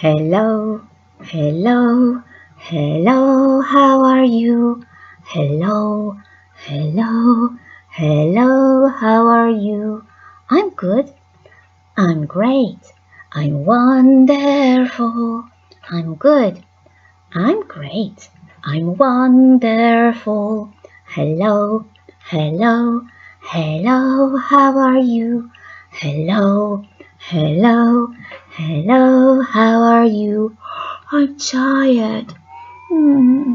Hello, hello, hello, how are you? Hello, hello, hello, how are you? I'm good. I'm great. I'm wonderful. I'm good. I'm great. I'm wonderful. Hello, hello, hello, how are you? Hello, hello, hello, how are you? I'm tired. Hmm,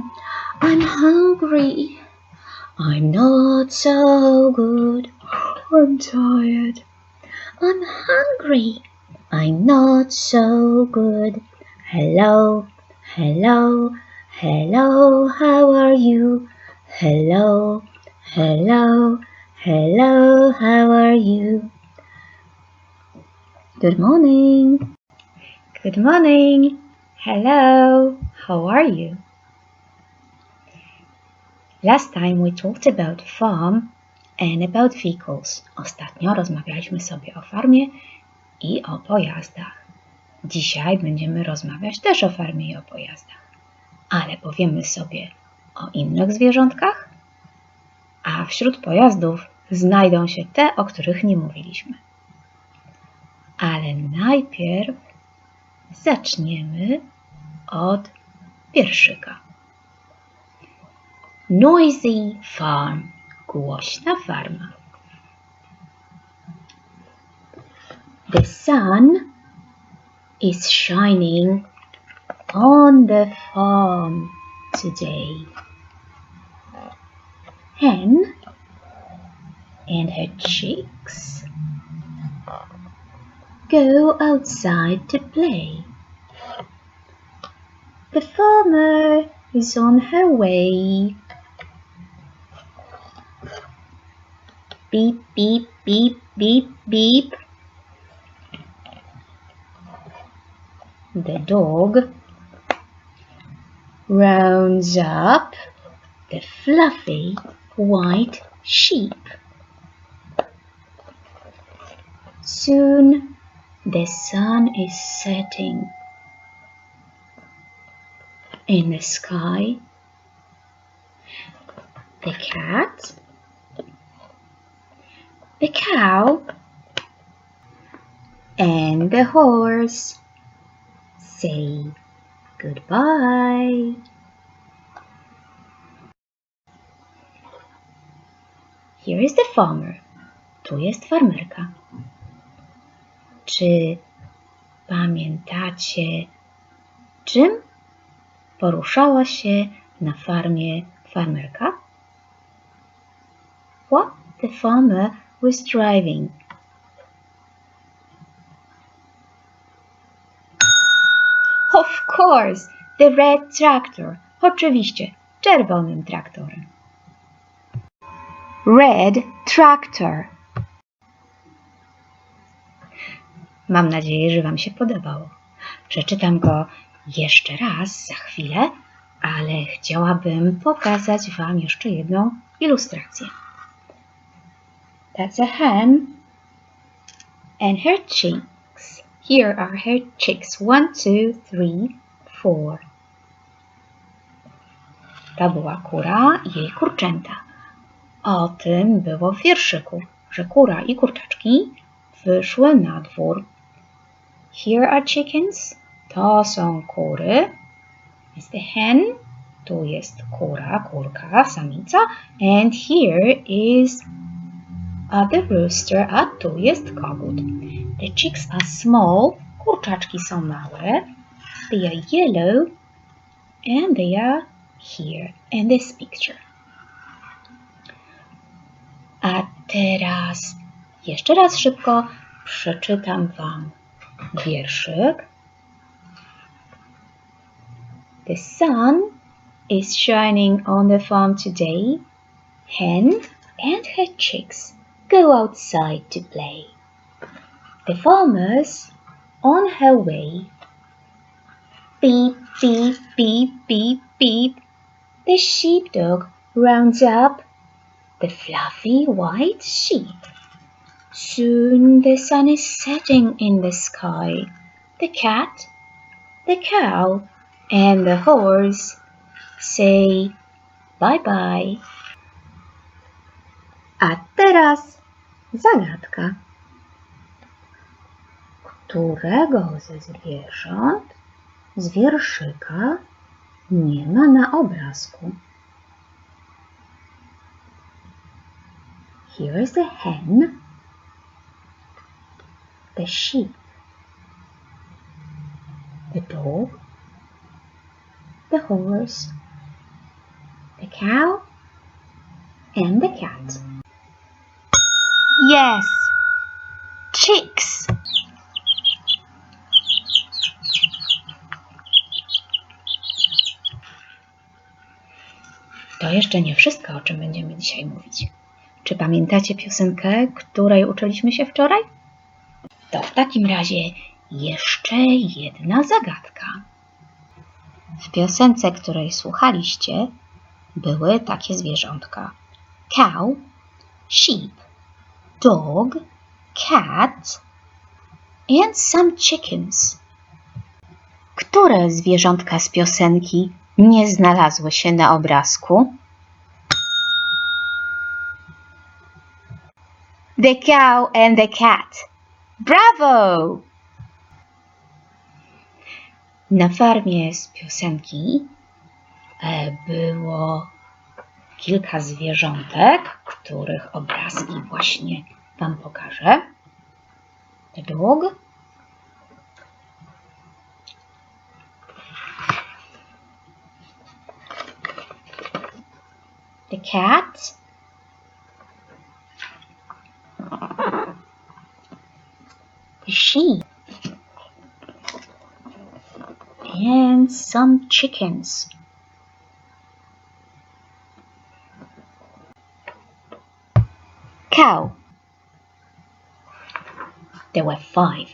I'm hungry. I'm not so good. I'm tired. I'm hungry. I'm not so good. Hello, hello, hello, how are you? Hello, hello, hello, how are you? Good morning. Good morning. Hello, how are you? Last time we talked about farm and about vehicles. Ostatnio rozmawialiśmy sobie o farmie i o pojazdach. Dzisiaj będziemy rozmawiać też o farmie i o pojazdach, ale powiemy sobie o innych zwierzątkach, a wśród pojazdów znajdą się te, o których nie mówiliśmy. Ale najpierw zaczniemy od pierwszyka. Noisy farm. Głośna farma. The sun is shining on the farm today. Hen and her chicks go outside to play. The farmer is on her way. Beep, beep, beep, beep, beep. The dog rounds up the fluffy white sheep. Soon the sun is setting in the sky. The cat, the cow, and the horse say goodbye. Here is the farmer. Tu jest farmerka. Czy pamiętacie, czym poruszała się na farmie farmerka? What the farmer was driving. Of course, the red tractor. Oczywiście, czerwonym traktorem. Red tractor. Mam nadzieję, że Wam się podobało. Przeczytam go jeszcze raz za chwilę, ale chciałabym pokazać Wam jeszcze jedną ilustrację. That's a hen and her chicks. Here are her chicks. One, two, three, four. To była kura i jej kurczęta. O tym było w wierszyku, że kura i kurczaczki wyszły na dwór. Here are chickens. To są kury. Jest the hen. Tu jest kura, kurka, samica. And here is a the rooster. A tu jest kogut. The chicks are small. Kurczaczki są małe. They are yellow. And they are here in this picture. A teraz jeszcze raz szybko przeczytam Wam wierszyk. The sun is shining on the farm today. Hen and her chicks go outside to play. The farmer's on her way. Beep, beep, beep, beep, beep. The sheepdog rounds up the fluffy white sheep. Soon the sun is setting in the sky. The cat, the cow and the horse say bye bye. A teraz zagadka. Którego ze zwierząt z wierszyka nie ma na obrazku? Here is a hen, the sheep, the dog, the horse, the cow, and the cat. Yes, chicks. To jeszcze nie wszystko, o czym będziemy dzisiaj mówić. Czy pamiętacie piosenkę, której uczyliśmy się wczoraj? W takim razie jeszcze jedna zagadka. W piosence, której słuchaliście, były takie zwierzątka: cow, sheep, dog, cat and some chickens. Które zwierzątka z piosenki nie znalazły się na obrazku? The cow and the cat. Bravo! Na farmie z piosenki e, było kilka zwierzątek, których obrazki właśnie Wam pokażę. Dog. The cat. Sheep. And some chickens. Cow. There were five.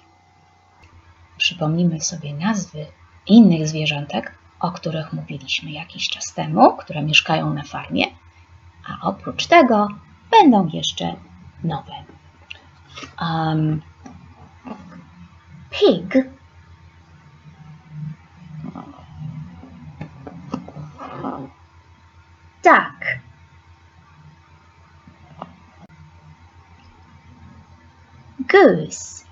Przypomnijmy sobie nazwy innych zwierzątek, o których mówiliśmy jakiś czas temu, które mieszkają na farmie, a oprócz tego będą jeszcze nowe. Um, pig. Duck. Goose.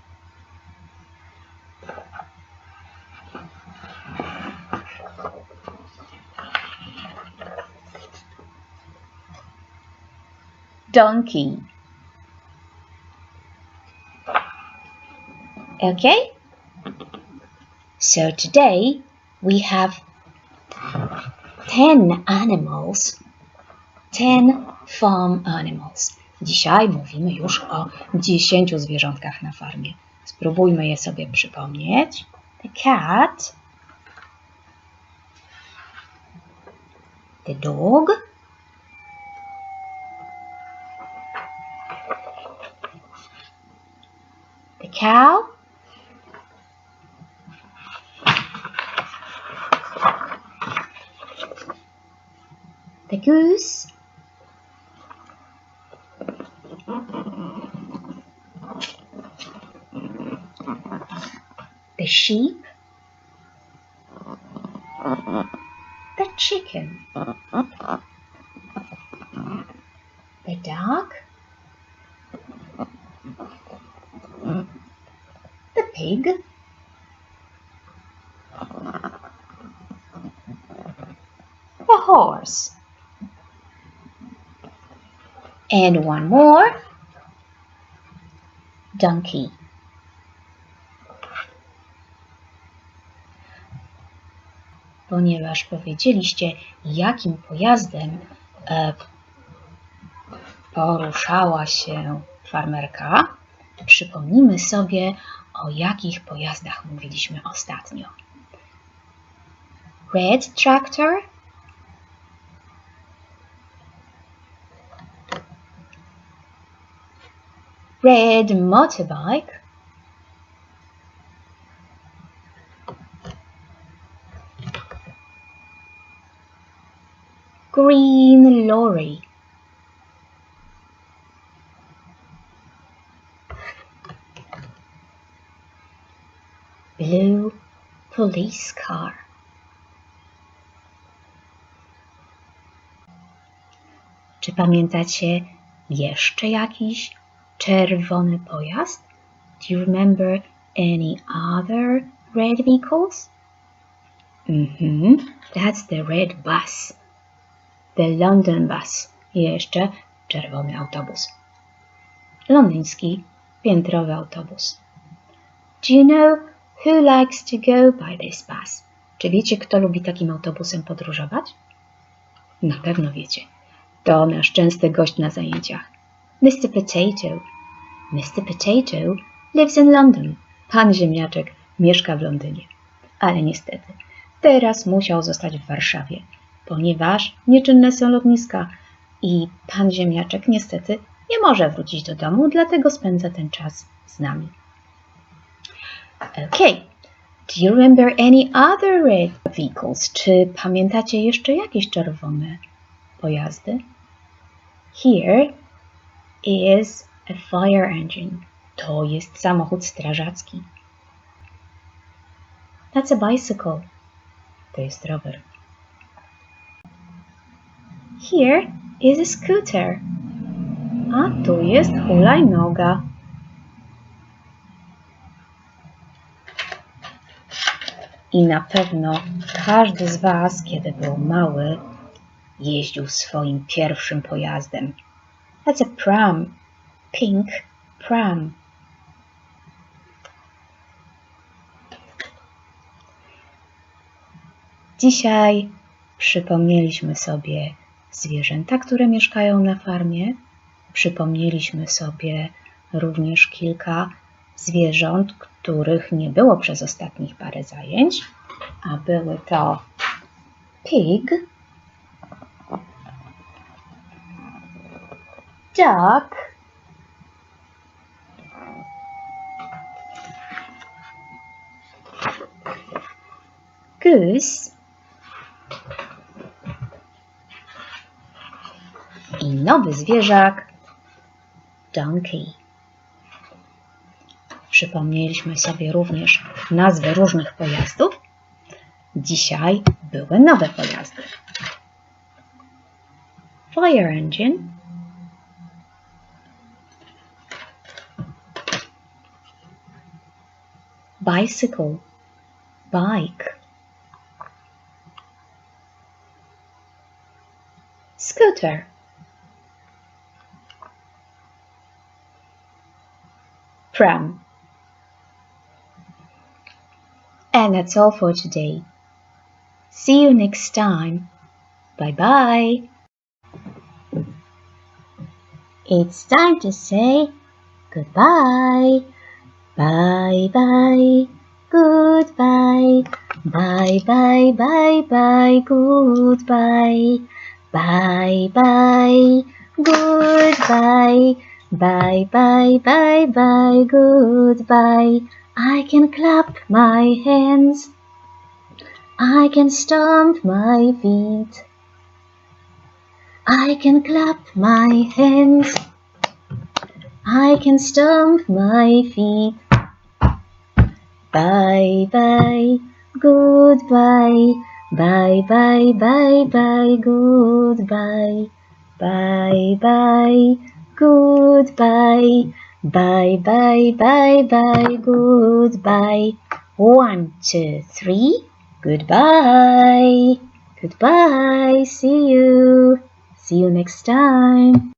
Donkey. Okay? So today we have 10 animals, 10 farm animals. Dzisiaj mówimy już o 10 zwierzątkach na farmie. Spróbujmy je sobie przypomnieć. The cat, the dog, the cow, the goose, the sheep, the chicken, the dog, the pig, the horse, and one more donkey. Ponieważ powiedzieliście, jakim pojazdem e, poruszała się farmerka, przypomnijmy sobie, o jakich pojazdach mówiliśmy ostatnio. Red tractor, red motorbike, green lorry, blue police car. Czy pamiętacie jeszcze jakiś czerwony pojazd? Do you remember any other red vehicles? Mhm, that's the red bus. The London bus. Jeszcze czerwony autobus. Londyński piętrowy autobus. Do you know who likes to go by this bus? Czy wiecie, kto lubi takim autobusem podróżować? Na pewno wiecie. To nasz częsty gość na zajęciach. Mr. Potato. Mr. Potato lives in London. Pan Ziemniaczek mieszka w Londynie. Ale niestety, teraz musiał zostać w Warszawie, ponieważ nieczynne są lotniska i pan Ziemniaczek niestety nie może wrócić do domu, dlatego spędza ten czas z nami. Okay. Do you remember any other red vehicles? Czy pamiętacie jeszcze jakieś czerwone pojazdy? Here is a fire engine. To jest samochód strażacki. That's a bicycle. To jest rower. Here is a scooter. A tu jest hulajnoga. I na pewno każdy z Was, kiedy był mały, jeździł swoim pierwszym pojazdem. That's a pram. Pink pram. Dzisiaj przypomnieliśmy sobie zwierzęta, które mieszkają na farmie. Przypomnieliśmy sobie również kilka zwierząt, których nie było przez ostatnich parę zajęć, a były to pig, duck, goose i nowy zwierzak donkey. Przypomnieliśmy sobie również nazwy różnych pojazdów. Dzisiaj były nowe pojazdy. Fire engine, bicycle, bike, scooter, pram. And that's all for today. See you next time. Bye bye. It's time to say goodbye. Bye bye. Goodbye. Bye bye bye bye. Goodbye. Bye bye. Goodbye. Bye bye bye bye. Goodbye. I can clap my hands. I can stomp my feet. I can clap my hands. I can stomp my feet. Bye bye, goodbye. Bye bye bye bye, goodbye. Bye bye, goodbye. Bye bye bye bye, goodbye. One, two, three. Goodbye. Goodbye. See you. See you next time.